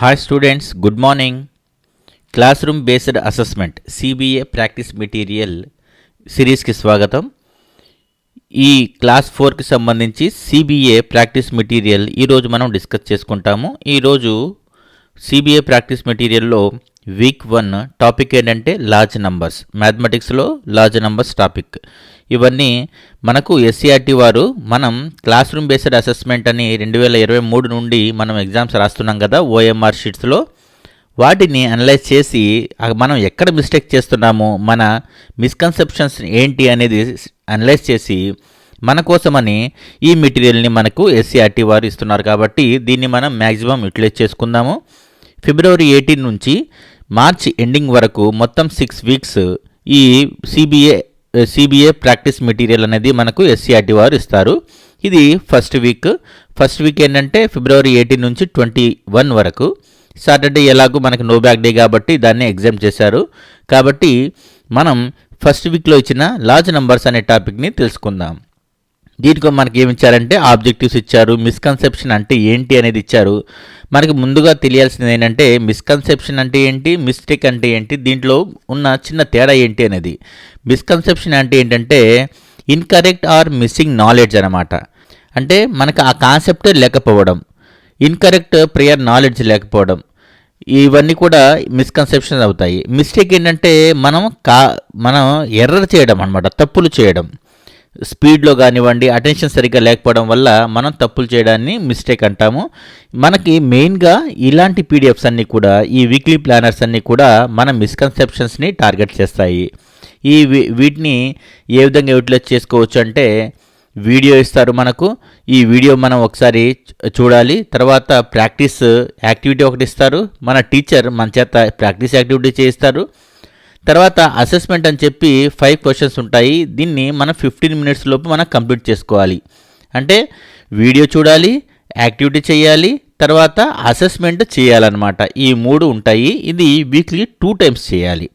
Hi students good morning classroom based assessment CBA practice material సిరీస్కి స్వాగతం. ఈ class ఫోర్కి సంబంధించి సిబిఏ ప్రాక్టీస్ మెటీరియల్ ఈరోజు మనం డిస్కస్ చేసుకుంటాము. ఈరోజు సిబిఏ ప్రాక్టీస్ మెటీరియల్లో వీక్ వన్ టాపిక్ ఏంటంటే లార్జ్ నంబర్స్. మ్యాథమెటిక్స్లో లార్జ్ నంబర్స్ టాపిక్. ఇవన్నీ మనకు ఎస్సీఆర్టీ వారు మనం క్లాస్ రూమ్ బేస్డ్ అసెస్మెంట్ అని రెండు వేల ఇరవై మూడు నుండి మనం ఎగ్జామ్స్ రాస్తున్నాం కదా ఓఎంఆర్ షీట్స్లో. వాటిని అనలైజ్ చేసి మనం ఎక్కడ మిస్టేక్ చేస్తున్నాము మన మిస్కన్సెప్షన్స్ ఏంటి అనేది అనలైజ్ చేసి మన కోసమని ఈ మెటీరియల్ని మనకు ఎస్సీఆర్టీ వారు ఇస్తున్నారు కాబట్టి దీన్ని మనం మ్యాక్సిమం యూటిలైజ్ చేసుకుందాము. ఫిబ్రవరి ఎయిటీన్ నుంచి మార్చి ఎండింగ్ వరకు మొత్తం సిక్స్ వీక్స్ ఈ సిబిఏ సిబిఏ ప్రాక్టీస్ మెటీరియల్ అనేది మనకు ఎస్సీఆర్టీ వారు ఇస్తారు. ఇది ఫస్ట్ వీక్ ఫస్ట్ వీక్ ఏంటంటే ఫిబ్రవరి ఎయిటీన్ నుంచి ట్వంటీ వన్ వరకు. సాటర్డే ఎలాగో మనకు నో బ్యాక్ డే కాబట్టి దాన్ని ఎగ్జామ్ చేశారు. కాబట్టి మనం ఫస్ట్ వీక్లో ఇచ్చిన లార్జ్ నంబర్స్ అనే టాపిక్ని తెలుసుకుందాం. దీనికి మనకి ఏమి ఇచ్చారంటే ఆబ్జెక్టివ్స్ ఇచ్చారు మిస్కన్సెప్షన్ అంటే ఏంటి అనేది ఇచ్చారు. మనకి ముందుగా తెలియాల్సింది ఏంటంటే మిస్కన్సెప్షన్ అంటే ఏంటి మిస్టేక్ అంటే ఏంటి దీంట్లో ఉన్న చిన్న తేడా ఏంటి అనేది. మిస్కన్సెప్షన్ అంటే ఏంటంటే ఇన్కరెక్ట్ ఆర్ మిస్సింగ్ నాలెడ్జ్ అనమాట అంటే మనకు ఆ కాన్సెప్ట్ లేకపోవడం ఇన్కరెక్ట్ ప్రియర్ నాలెడ్జ్ లేకపోవడం ఇవన్నీ కూడా మిస్కన్సెప్షన్స్ అవుతాయి. మిస్టేక్ ఏంటంటే మనం కా మనం ఎర్రర్ చేయడం అనమాట తప్పులు చేయడం. స్పీడ్లో కానివ్వండి అటెన్షన్ సరిగ్గా లేకపోవడం వల్ల మనం తప్పులు చేయడాన్ని మిస్టేక్ అంటాము. మనకి మెయిన్గా ఇలాంటి పీడిఎఫ్స్ అన్నీ కూడా ఈ వీక్లీ ప్లానర్స్ అన్నీ కూడా మన మిస్కన్సెప్షన్స్ని టార్గెట్ చేస్తాయి. ఈ వీటిని ఏ విధంగా యూటిలైజ్ చేసుకోవచ్చు అంటే వీడియో ఇస్తారు మనకు. ఈ వీడియో మనం ఒకసారి చూడాలి. తర్వాత ప్రాక్టీస్ యాక్టివిటీ ఒకటి ఇస్తారు. మన టీచర్ మన చేత ప్రాక్టీస్ యాక్టివిటీ చేయిస్తారు. తర్వాత అసెస్మెంట్ అని చెప్పి ఫైవ్ క్వశ్చన్స్ ఉంటాయి. దీన్ని మనం ఫిఫ్టీన్ మినిట్స్ లోపు మనం కంప్లీట్ చేసుకోవాలి. అంటే వీడియో చూడాలి యాక్టివిటీ చేయాలి తర్వాత అసెస్మెంట్ చేయాలన్నమాట. ఈ మూడు ఉంటాయి. ఇది వీక్లీ టూ టైమ్స్ చేయాలి.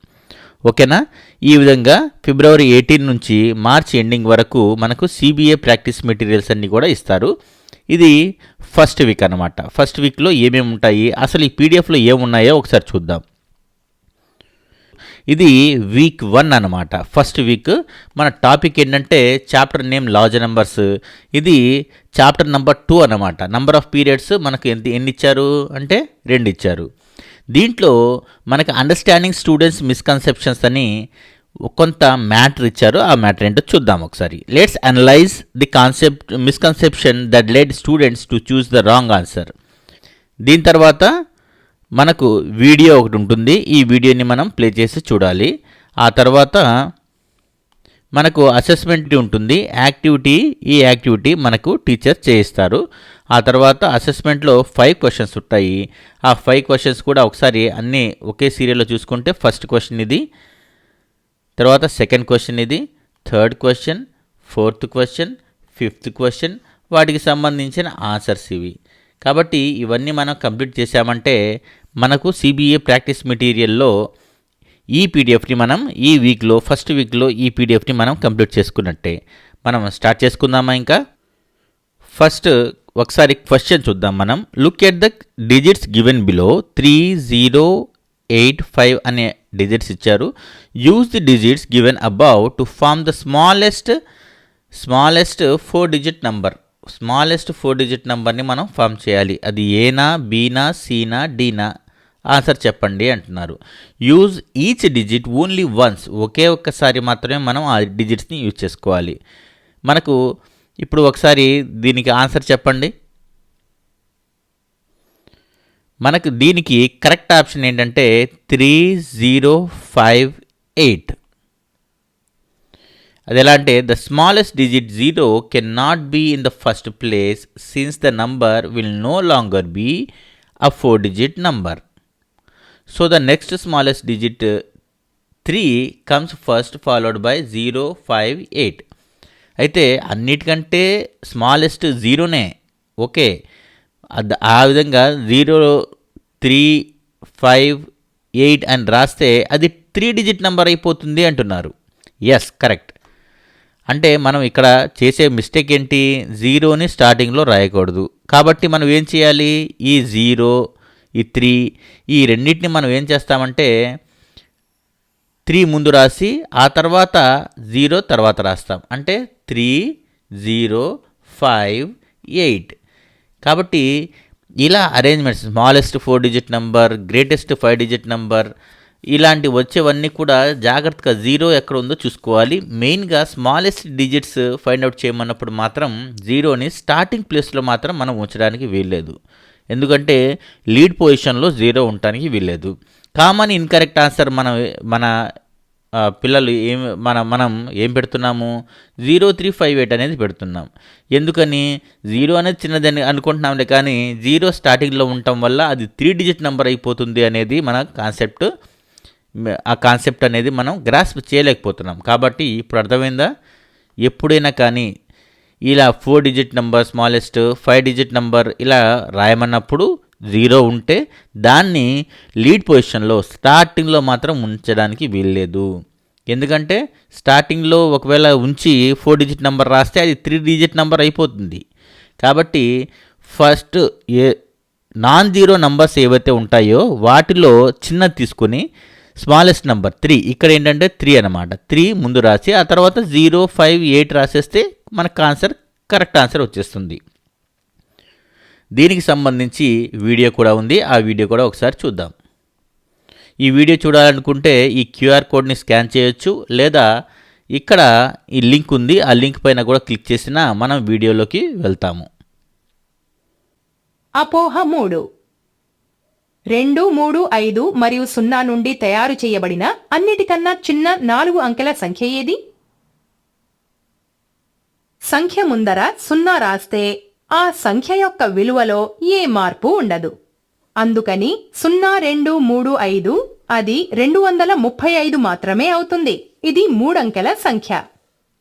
ఓకేనా ఈ విధంగా ఫిబ్రవరి ఎయిటీన్ నుంచి మార్చ్ ఎండింగ్ వరకు మనకు సిబిఏ ప్రాక్టీస్ మెటీరియల్స్ అన్నీ కూడా ఇస్తారు. ఇది ఫస్ట్ వీక్ అనమాట ఫస్ట్ వీక్లో ఏమేమి ఉంటాయి? అసలు ఈ పీడిఎఫ్లో ఏమున్నాయో ఒకసారి చూద్దాం. ఇది వీక్ వన్ అనమాట ఫస్ట్ వీక్ మన టాపిక్ ఏంటంటే చాప్టర్ నేమ్ లార్జ్ నెంబర్స్ ఇది చాప్టర్ నెంబర్ టూ అనమాట నంబర్ ఆఫ్ పీరియడ్స్ మనకు ఎంత ఎన్ని ఇచ్చారు అంటే రెండు ఇచ్చారు దీంట్లో మనకి అండర్స్టాండింగ్ స్టూడెంట్స్ మిస్కన్సెప్షన్స్ అని కొంత మ్యాటర్ ఇచ్చారు. ఆ మ్యాటర్ ఏంటో చూద్దాం ఒకసారి. Let's analyse the concept misconception that led students to choose the wrong answer దీని తర్వాత మనకు వీడియో ఒకటి ఉంటుంది. ఈ వీడియోని మనం ప్లే చేసి చూడాలి. ఆ తర్వాత మనకు అసెస్మెంట్ ఉంటుంది. యాక్టివిటీ ఈ యాక్టివిటీ మనకు టీచర్ చేయిస్తారు. ఆ తర్వాత అసెస్మెంట్లో ఫైవ్ క్వశ్చన్స్ ఉంటాయి. ఆ ఫైవ్ క్వశ్చన్స్ కూడా ఒకసారి అన్నీ ఒకే సీరియల్లో చూసుకుంటే ఫస్ట్ క్వశ్చన్ ఇది తర్వాత సెకండ్ క్వశ్చన్ ఇది third question fourth question fifth question వాటికి సంబంధించిన ఆన్సర్స్ ఇవి. కాబట్టి ఇవన్నీ మనం కంప్లీట్ చేసామంటే మనకు సిబిఏ ప్రాక్టీస్ మెటీరియల్లో ఈ పీడిఎఫ్ని మనం ఈ వీక్లో ఫస్ట్ వీక్లో ఈ పీడిఎఫ్ని మనం కంప్లీట్ చేసుకున్నట్టే. మనం స్టార్ట్ చేసుకుందామా ఇంకా? ఫస్ట్ ఒకసారి క్వశ్చన్ చూద్దాం మనం. Look at the digits given below three zero eight five అనే డిజిట్స్ ఇచ్చారు. Use the digits given above to form the smallest smallest four digit number smallest four digit నెంబర్ని మనం ఫామ్ చేయాలి. అది ఏనా బీనా సీనా డీనా ఆన్సర్ చెప్పండి అంటున్నారు. Use each digit only once ఒకే ఒక్కసారి మాత్రమే మనం ఆ డిజిట్స్ని యూజ్ చేసుకోవాలి. మనకు ఇప్పుడు ఒకసారి దీనికి ఆన్సర్ చెప్పండి. మనకు దీనికి కరెక్ట్ ఆప్షన్ ఏంటంటే త్రీ జీరో ఫైవ్ ఎయిట్ అది ఎలా అంటే the smallest digit zero can not be in the first place since the number will no longer be a four digit number so the next smallest digit three comes first followed by zero five eight అయితే అన్నిటికంటే smallest జీరోనే okay. ఆ విధంగా zero three five eight అని రాస్తే అది three digit number అయిపోతుంది అంటున్నారు. Yes correct అంటే మనం ఇక్కడ చేసే మిస్టేక్ ఏంటి? జీరోని స్టార్టింగ్లో రాయకూడదు. కాబట్టి మనం ఏం చేయాలి? ఈ జీరో ఈ త్రీ ఈ రెండింటిని మనం ఏం చేస్తామంటే త్రీ ముందు రాసి ఆ తర్వాత జీరో తర్వాత రాస్తాం. అంటే త్రీ జీరో ఫైవ్ ఎయిట్. కాబట్టి ఇలా arrangements smallest four digit number greatest five digit number ఇలాంటి వచ్చేవన్నీ కూడా జాగ్రత్తగా జీరో ఎక్కడ ఉందో చూసుకోవాలి. మెయిన్గా స్మాలెస్ట్ డిజిట్స్ ఫైండ్ అవుట్ చేయమన్నప్పుడు మాత్రం జీరోని స్టార్టింగ్ ప్లేస్లో మాత్రం మనం ఉంచడానికి వీల్లేదు. ఎందుకంటే లీడ్ పొజిషన్లో జీరో ఉండటానికి వీల్లేదు. కామన్ ఇన్కరెక్ట్ ఆన్సర్ మనం మన పిల్లలు ఏం మన మనం ఏం పెడుతున్నాము? జీరో త్రీ ఫైవ్ ఎయిట్ అనేది పెడుతున్నాం. ఎందుకని? జీరో అనేది చిన్నదని అనుకుంటున్నాంలే కానీ జీరో స్టార్టింగ్లో ఉండటం వల్ల అది త్రీ డిజిట్ నెంబర్ అయిపోతుంది అనేది మన కాన్సెప్ట్ ఆ కాన్సెప్ట్ అనేది మనం గ్రాస్ప్ చేయలేకపోతున్నాం. కాబట్టి ఇప్పుడు అర్థమైందా? ఎప్పుడైనా కానీ ఇలా four digit number smallest five digit number ఇలా రాయమన్నప్పుడు జీరో ఉంటే దాన్ని లీడ్ పొజిషన్లో స్టార్టింగ్లో మాత్రం ఉంచడానికి వీల్లేదు. ఎందుకంటే స్టార్టింగ్లో ఒకవేళ ఉంచి ఫోర్ డిజిట్ నెంబర్ రాస్తే అది త్రీ డిజిట్ నెంబర్ అయిపోతుంది. కాబట్టి first a non zero numbers ఏవైతే ఉంటాయో వాటిలో చిన్నది తీసుకొని స్మాలెస్ట్ నెంబర్ త్రీ ఇక్కడ ఏంటంటే త్రీ అనమాట త్రీ ముందు రాసి ఆ తర్వాత జీరో ఫైవ్ ఎయిట్ రాసేస్తే మనకు ఆన్సర్ కరెక్ట్ ఆన్సర్ వచ్చేస్తుంది. దీనికి సంబంధించి వీడియో కూడా ఉంది. ఆ వీడియో కూడా ఒకసారి చూద్దాం. ఈ వీడియో చూడాలనుకుంటే ఈ క్యూఆర్ కోడ్ని స్కాన్ చేయొచ్చు లేదా ఇక్కడ ఈ లింక్ ఉంది. ఆ లింక్ పైన కూడా క్లిక్ చేసినా మనం వీడియోలోకి వెళ్తాము. అపోహ మూడు. రెండు మూడు ఐదు మరియు సున్నా నుండి తయారు చేయబడిన అన్నిటికన్నా చిన్న నాలుగు అంకెల సంఖ్య ఏది? సంఖ్య ముందర సున్నా రాస్తే ఆ సంఖ్య యొక్క విలువలో ఏ మార్పు ఉండదు. అందుకని సున్నా రెండు మూడు ఐదు అది రెండు వందల ముప్పై ఐదు మాత్రమే అవుతుంది. ఇది మూడంకెల సంఖ్య.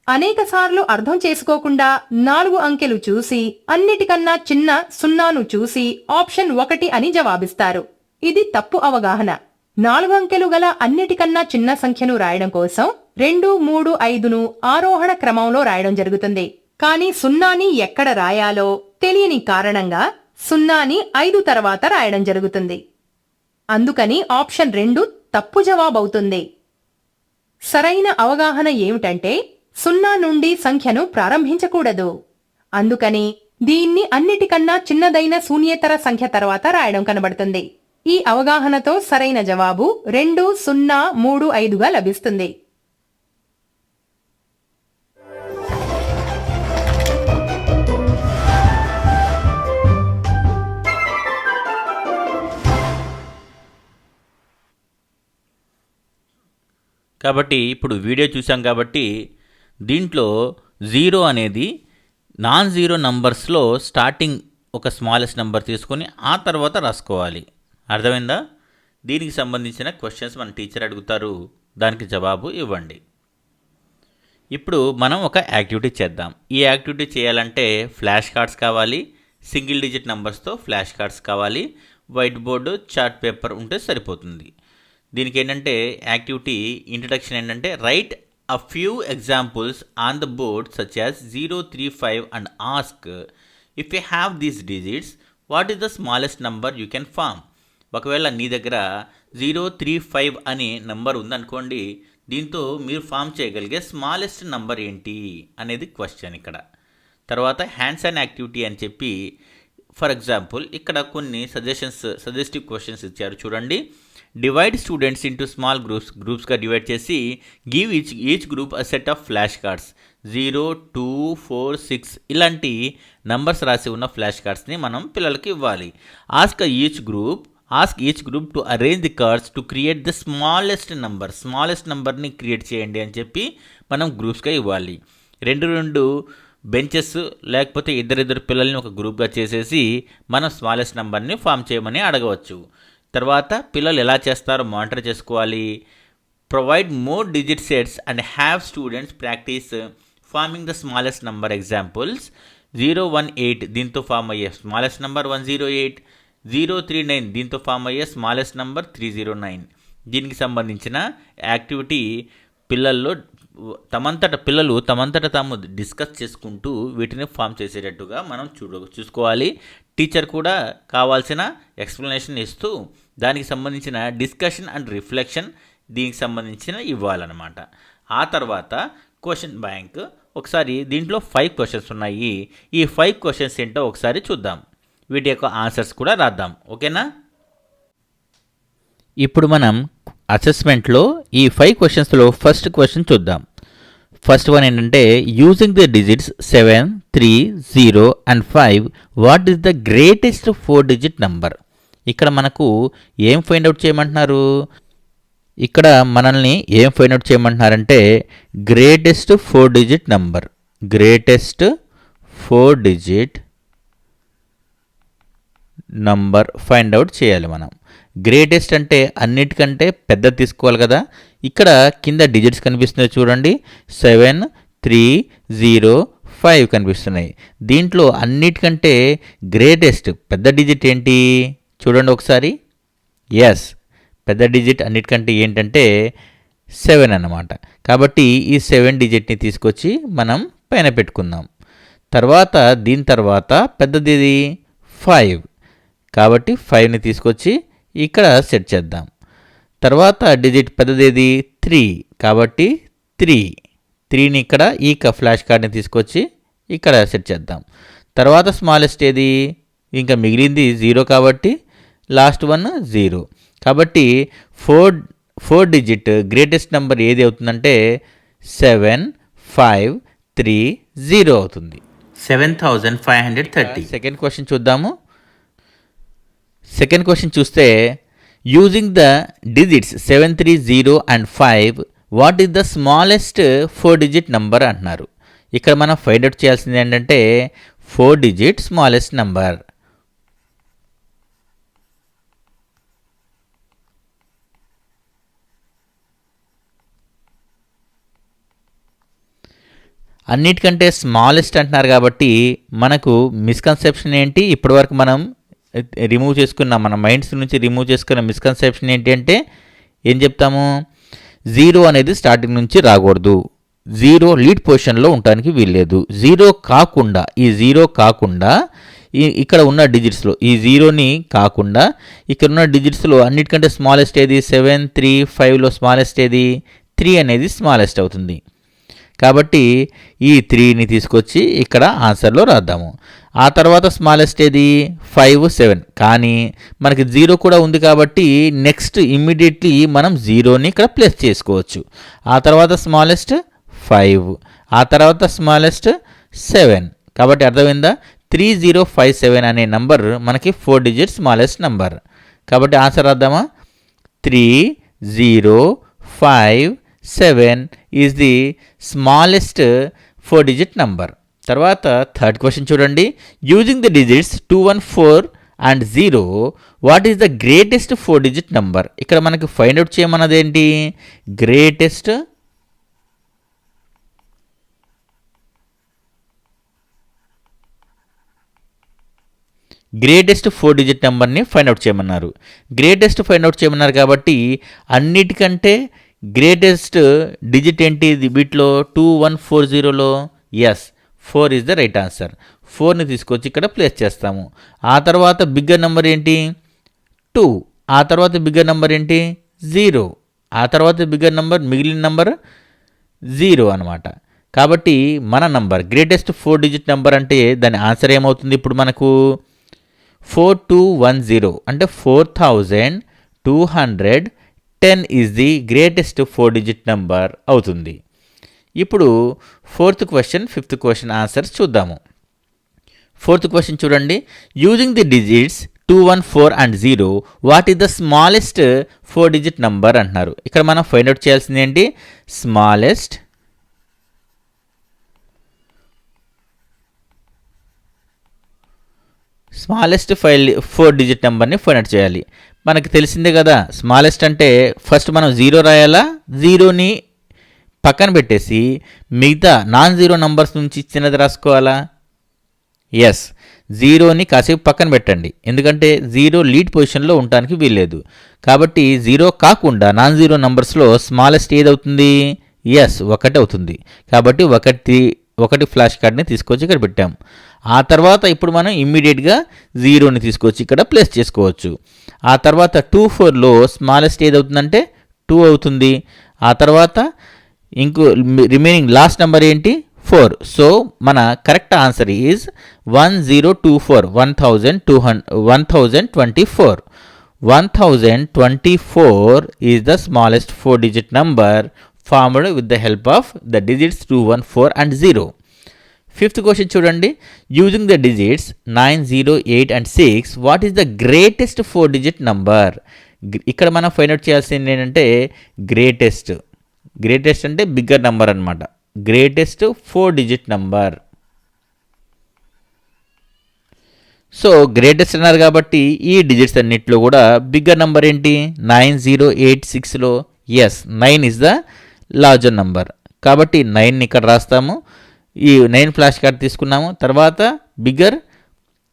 అనేకసార్లు అర్థం చేసుకోకుండా నాలుగు అంకెలు చూసి అన్నిటికన్నా చిన్న సున్నాను చూసి ఆప్షన్ ఒకటి అని జవాబిస్తారు. ఇది తప్పు అవగాహన. నాలుగు అంకెలు గల అన్నిటికన్నా చిన్న సంఖ్యను రాయడం కోసం రెండు మూడు ఐదును ఆరోహణ క్రమంలో రాయడం జరుగుతుంది. కానీ సున్నాని ఎక్కడ రాయాలో తెలియని కారణంగా సున్నాని ఐదు తర్వాత రాయడం జరుగుతుంది. అందుకని ఆప్షన్ రెండు తప్పు జవాబవుతుంది. సరైన అవగాహన ఏమిటంటే సున్నా నుండి సంఖ్యను ప్రారంభించకూడదు. అందుకని దీన్ని అన్నిటికన్నా చిన్నదైన శూన్యేతర సంఖ్య తర్వాత రాయడం కనబడుతుంది. ఈ అవగాహనతో సరైన జవాబు రెండు సున్నా మూడు ఐదుగా లభిస్తుంది. కాబట్టి ఇప్పుడు వీడియో చూసాం కాబట్టి దీంట్లో జీరో అనేది నాన్ జీరో నంబర్స్లో స్టార్టింగ్ ఒక స్మాలెస్ట్ నెంబర్ తీసుకొని ఆ తర్వాత రాసుకోవాలి. అర్థమైందా? దీనికి సంబంధించిన క్వశ్చన్స్ మన టీచర్ అడుగుతారు. దానికి జవాబు ఇవ్వండి. ఇప్పుడు మనం ఒక యాక్టివిటీ చేద్దాం. ఈ యాక్టివిటీ చేయాలంటే ఫ్లాష్ కార్డ్స్ కావాలి సింగిల్ డిజిట్ నెంబర్స్తో ఫ్లాష్ కార్డ్స్ కావాలి వైట్ బోర్డు చార్ట్ పేపర్ ఉంటే సరిపోతుంది. దీనికి ఏంటంటే యాక్టివిటీ ఇంట్రడక్షన్ ఏంటంటే write a few examples on the board such as zero three five and ask if you have these digits what is the smallest number you can form ఒకవేళ నీ దగ్గర zero three five అనే number ఉందనుకోండి దీంతో మీరు form చేయగలిగే smallest number ఏంటి అనేది క్వశ్చన్ ఇక్కడ. తర్వాత హ్యాండ్స్ అండ్ యాక్టివిటీ అని చెప్పి ఫర్ ఎగ్జాంపుల్ ఇక్కడ కొన్ని సజెషన్స్ సజెస్టివ్ క్వశ్చన్స్ ఇచ్చారు చూడండి. Divide students into small groups గ్రూప్స్గా divide చేసి give each each group a set of flash cards. Zero two four six ఇలాంటి నంబర్స్ రాసి ఉన్న ఫ్లాష్ కార్డ్స్ని మనం పిల్లలకి ఇవ్వాలి. Ask each group ask each group to arrange the cards to create the smallest number smallest నెంబర్ని create చేయండి అని చెప్పి మనం గ్రూప్స్గా ఇవ్వాలి. రెండు రెండు బెంచెస్ లేకపోతే ఇద్దరిద్దరు పిల్లల్ని ఒక గ్రూప్గా చేసేసి మనం స్మాలెస్ట్ నెంబర్ని ఫామ్ చేయమని అడగవచ్చు. తర్వాత పిల్లలు ఎలా చేస్తారో మానిటర్ చేసుకోవాలి. Provide more digit sets and have students practice forming the smallest number examples zero one eight దీంతో ఫామ్ అయ్యే smallest number one zero eight zero three nine దీంతో ఫామ్ అయ్యే smallest number three zero nine. దీనికి సంబంధించిన activity పిల్లల్లో తమంతట పిల్లలు తమంతట తాము డిస్కస్ చేసుకుంటూ వీటిని ఫామ్ చేసేటట్టుగా మనం చూడ చూసుకోవాలి. టీచర్ కూడా కావాల్సిన ఎక్స్ప్లెనేషన్ ఇస్తూ దానికి సంబంధించిన డిస్కషన్ అండ్ రిఫ్లెక్షన్ దీనికి సంబంధించిన ఇవ్వాలన్నమాట. ఆ తర్వాత క్వశ్చన్ బ్యాంక్. ఒకసారి దీంట్లో ఫైవ్ క్వశ్చన్స్ ఉన్నాయి. ఈ ఫైవ్ క్వశ్చన్స్ ఏంటో ఒకసారి చూద్దాం. వీటి యొక్క ఆన్సర్స్ కూడా రాద్దాం. ఓకేనా? ఇప్పుడు మనం అసెస్మెంట్లో ఈ ఫైవ్ క్వశ్చన్స్లో ఫస్ట్ క్వశ్చన్ చూద్దాం. ఫస్ట్ వన్ ఏంటంటే using the digits seven three zero and five what is the greatest four digit number ఇక్కడ మనకు ఏం ఫైండ్ అవుట్ చేయమంటున్నారు? ఇక్కడ మనల్ని ఏం find out చేయమంటున్నారంటే greatest four digit number greatest four digit number find out చేయాలి మనం. గ్రేటెస్ట్ అంటే అన్నిటికంటే పెద్ద తీసుకోవాలి కదా. ఇక్కడ కింద డిజిట్స్ కనిపిస్తున్నాయి చూడండి. సెవెన్ త్రీ జీరో ఫైవ్ కనిపిస్తున్నాయి. దీంట్లో అన్నిటికంటే గ్రేటెస్ట్ పెద్ద డిజిట్ ఏంటి? చూడండి ఒకసారి. ఎస్ పెద్ద డిజిట్ అన్నిటికంటే ఏంటంటే సెవెన్ అన్నమాట. కాబట్టి ఈ సెవెన్ డిజిట్ని తీసుకొచ్చి మనం పైన పెట్టుకుందాం. తర్వాత దీని తర్వాత పెద్దది ఇది ఫైవ్. కాబట్టి ఫైవ్ని తీసుకొచ్చి ఇక్కడ సెట్ చేద్దాం. తర్వాత డిజిట్ పెద్దదేది త్రీ కాబట్టి త్రీ త్రీని ఇక్కడ ఈ క- ఫ్లాష్ కార్డ్ని తీసుకొచ్చి ఇక్కడ సెట్ చేద్దాం. తర్వాత స్మాలెస్ట్ ఏది? ఇంకా మిగిలింది జీరో కాబట్టి లాస్ట్ వన్ జీరో కాబట్టి four four digit greatest number ఏది అవుతుందంటే సెవెన్ ఫైవ్ త్రీ జీరో అవుతుంది. Seven thousand five hundred thirty second question చూద్దాము. సెకండ్ క్వశ్చన్ చూస్తే using the digits seven three zero and five what is the smallest four digit number అంటున్నారు. ఇక్కడ మనం find out చేయాల్సింది ఏంటంటే ఫోర్ డిజిట్ స్మాలెస్ట్ నంబర్ అన్నిటికంటే smallest అంటున్నారు కాబట్టి మనకు మిస్కన్సెప్షన్ ఏంటి? ఇప్పటివరకు మనం రిమూవ్ చేసుకున్న. మన మైండ్స్ నుంచి రిమూవ్ చేసుకున్న మిస్కన్సెప్షన్ ఏంటి అంటే ఏం చెప్తాము? జీరో అనేది స్టార్టింగ్ నుంచి రాకూడదు. జీరో లీడ్ పొజిషన్లో ఉండడానికి వీల్లేదు. జీరో కాకుండా ఈ జీరో కాకుండా ఈ ఇక్కడ ఉన్న డిజిట్స్లో ఈ జీరోని కాకుండా ఇక్కడ ఉన్న డిజిట్స్లో అన్నిటికంటే స్మాలెస్ట్ ఏది? సెవెన్ త్రీ ఫైవ్లో స్మాలెస్ట్ ఏది? త్రీ అనేది స్మాలెస్ట్ అవుతుంది. కాబట్టి ఈ త్రీని తీసుకొచ్చి ఇక్కడ ఆన్సర్లో రాద్దాము. ఆ తర్వాత స్మాలెస్ట్ ఏది? ఫైవ్ సెవెన్ కానీ మనకి జీరో కూడా ఉంది కాబట్టి నెక్స్ట్ ఇమ్మీడియట్లీ మనం జీరోని ఇక్కడ ప్లేస్ చేసుకోవచ్చు. ఆ తర్వాత స్మాలెస్ట్ ఫైవ్ ఆ తర్వాత స్మాలెస్ట్ సెవెన్ కాబట్టి అర్థమైందా? త్రీ జీరో ఫైవ్ సెవెన్ అనే నంబర్ మనకి ఫోర్ డిజిట్ స్మాలెస్ట్ నంబర్ కాబట్టి answer రాద్దామా? Three zero five seven is the smallest four digit number తర్వాత థర్డ్ క్వశ్చన్ చూడండి. Using the digits two one four and zero what is the greatest four digit number ఇక్కడ మనకి find out చేయమన్నది ఏంటి? Greatest greatest four digit నెంబర్ని find out చేయమన్నారు. Greatest find out చేయమన్నారు కాబట్టి అన్నిటికంటే గ్రేటెస్ట్ డిజిట్ ఏంటి? ఇది వీటిలో టూ వన్ ఫోర్ జీరోలో yes four is the right answer. ఫోర్ని తీసుకొచ్చి ఇక్కడ ప్లేస్ చేస్తాము. ఆ తర్వాత బిగ్గర్ నెంబర్ ఏంటి? టూ. ఆ తర్వాత బిగ్గర్ నెంబర్ ఏంటి? జీరో. ఆ తర్వాత బిగ్గర్ నెంబర్ మిగిలిన నెంబర్ జీరో అనమాట కాబట్టి మన number greatest four digit number అంటే దాని ఆన్సర్ ఏమవుతుంది ఇప్పుడు మనకు? Four two one zero. అంటే four thousand two hundred ten is the greatest four digit number అవుతుంది. ఇప్పుడు fourth question fifth question answers చూద్దాము. ఫోర్త్ క్వశ్చన్ చూడండి. Using the digits two one four and zero what is the smallest four digit number అంటున్నారు. ఇక్కడ మనం find out చేయాల్సింది ఏంటి? Smallest smallest five four digit నెంబర్ని ఫైండ్ అవుట్ చేయాలి. మనకి తెలిసిందే కదా స్మాలెస్ట్ అంటే ఫస్ట్ మనం జీరో రాయాలా? జీరోని పక్కన పెట్టేసి మిగతా నాన్ జీరో నంబర్స్ నుంచి చిన్నది రాసుకోవాలా? ఎస్ జీరోని కాసేపు పక్కన పెట్టండి. ఎందుకంటే జీరో లీడ్ పొజిషన్లో ఉండడానికి వీల్లేదు. కాబట్టి జీరో కాకుండా నాన్ జీరో నంబర్స్లో స్మాలెస్ట్ ఏది అవుతుంది ఎస్ ఒకటి అవుతుంది. కాబట్టి ఒకటి ఒకటి ఫ్లాష్ కార్డ్ని తీసుకొచ్చి ఇక్కడ పెట్టాం. ఆ తర్వాత ఇప్పుడు మనం ఇమ్మీడియట్గా జీరోని తీసుకొచ్చి ఇక్కడ ప్లేస్ చేసుకోవచ్చు. ఆ తర్వాత టూ ఫోర్లో స్మాలెస్ట్ ఏదవుతుందంటే టూ అవుతుంది. ఆ తర్వాత ఇంకో రిమైనింగ్ లాస్ట్ నెంబర్ ఏంటి? ఫోర్ సో మన correct answer is one zero two four one thousand two hundred one thousand twenty four one thousand twenty four is the smallest four digit number formed with the help of the digits two one four and zero fifth question చూడండి. Using the digits nine zero eight and six what is the greatest four digit number ఇక్కడ మనం find out చేయాల్సింది ఏంటంటే greatest greatest అంటే bigger number అనమాట greatest four digit number so greatest అన్నారు కాబట్టి ఈ డిజిట్స్ అన్నిట్లో కూడా బిగ్గర్ నెంబర్ ఏంటి? నైన్ జీరో ఎయిట్ సిక్స్లో yes nine is the larger number కాబట్టి నైన్ ఇక్కడ రాస్తాము. ఈ నైన్ ఫ్లాష్ కార్డ్ తీసుకున్నాము. తర్వాత bigger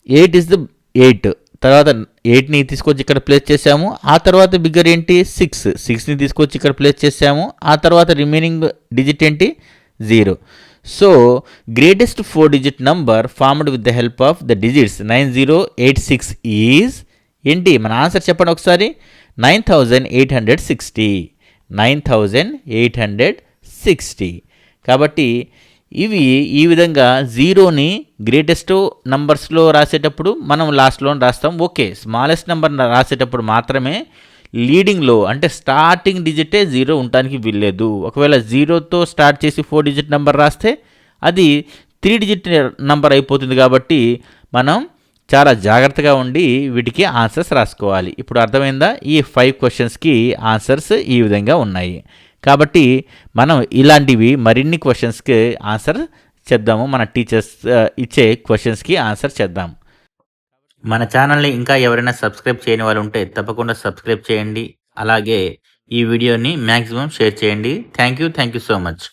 eight is the eight తర్వాత ఎయిట్ని తీసుకొచ్చి ఇక్కడ ప్లేస్ చేసాము ఆ తర్వాత బిగ్గర్ ఏంటి? సిక్స్ సిక్స్ని తీసుకొచ్చి ఇక్కడ ప్లేస్ చేసాము ఆ తర్వాత రిమైనింగ్ డిజిట్ ఏంటి? Zero so greatest four digit number formed with the help of the digits nine zero eight six is ఏంటి? మన ఆన్సర్ చెప్పండి ఒకసారి. Nine thousand eight hundred sixty nine thousand eight hundred sixty కాబట్టి ఇవి ఈ విధంగా జీరోని greatest నంబర్స్లో రాసేటప్పుడు మనం లాస్ట్లో రాస్తాం. ఓకే స్మాలెస్ట్ నెంబర్ రాసేటప్పుడు మాత్రమే లీడింగ్లో అంటే స్టార్టింగ్ డిజిటే జీరో ఉండటానికి వీల్లేదు. ఒకవేళ జీరోతో స్టార్ట్ చేసి ఫోర్ డిజిట్ నెంబర్ రాస్తే అది త్రీ డిజిట్ నెంబర్ అయిపోతుంది కాబట్టి మనం చాలా జాగ్రత్తగా ఉండి వీటికి ఆన్సర్స్ రాసుకోవాలి. ఇప్పుడు అర్థమైందా? ఈ ఫైవ్ క్వశ్చన్స్కి ఆన్సర్స్ ఈ విధంగా ఉన్నాయి. కాబట్టి మనం ఇలాంటివి మరిన్ని క్వశ్చన్స్కి ఆన్సర్ చేద్దాము. మన టీచర్స్ ఇచ్చే క్వశ్చన్స్కి ఆన్సర్ చేద్దాం. మన ఛానల్ని ఇంకా ఎవరైనా సబ్స్క్రైబ్ చేయని వాళ్ళు ఉంటే తప్పకుండా సబ్స్క్రైబ్ చేయండి. అలాగే ఈ వీడియోని మ్యాక్సిమం షేర్ చేయండి. Thank you thank you so much